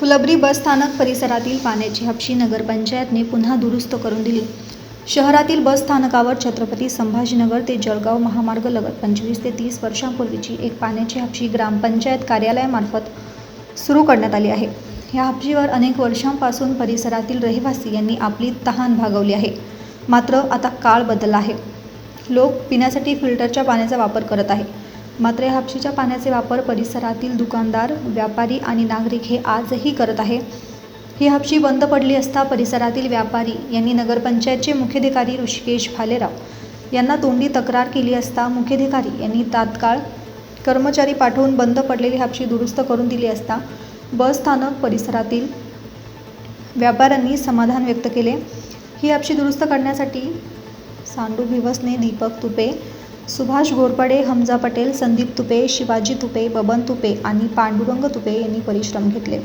फुलंब्री बसस्थानक परिसरातील पाण्याची हापशी नगरपंचायतने पुन्हा दुरुस्त करून दिली. शहरातील बसस्थानकावर छत्रपती संभाजीनगर ते जळगाव महामार्गलगत पंचवीस ते तीस वर्षांपूर्वीची एक पाण्याची हापशी ग्रामपंचायत कार्यालयामार्फत सुरू करण्यात आली आहे. या हापशीवर अनेक वर्षांपासून परिसरातील रहिवासी यांनी आपली तहान भागवली आहे. मात्र आता काळ बदलला आहे. लोक पिण्यासाठी फिल्टरच्या पाण्याचा वापर करत आहे मात्र या हापशीच्या पाण्याचे वापर परिसरातील दुकानदार व्यापारी आणि नागरिक हे आजही करत आहे. ही हापशी बंद पडली असता परिसरातील व्यापारी यांनी नगरपंचायतचे मुख्याधिकारी ऋषिकेश भालेराव यांना तोंडी तक्रार केली असता मुख्याधिकारी यांनी तात्काळ कर्मचारी पाठवून बंद पडलेली हापशी दुरुस्त करून दिली असता बस स्थानक परिसरातील व्यापाऱ्यांनी समाधान व्यक्त केले. ही हापशी दुरुस्त करण्यासाठी सांडू भिवसने दीपक तुपे सुभाष घोरपडे हमजा पटेल संदीप तुपे शिवाजी तुपे बबन तुपे आणि पांडुरंग तुपे यांनी परिश्रम घेतले.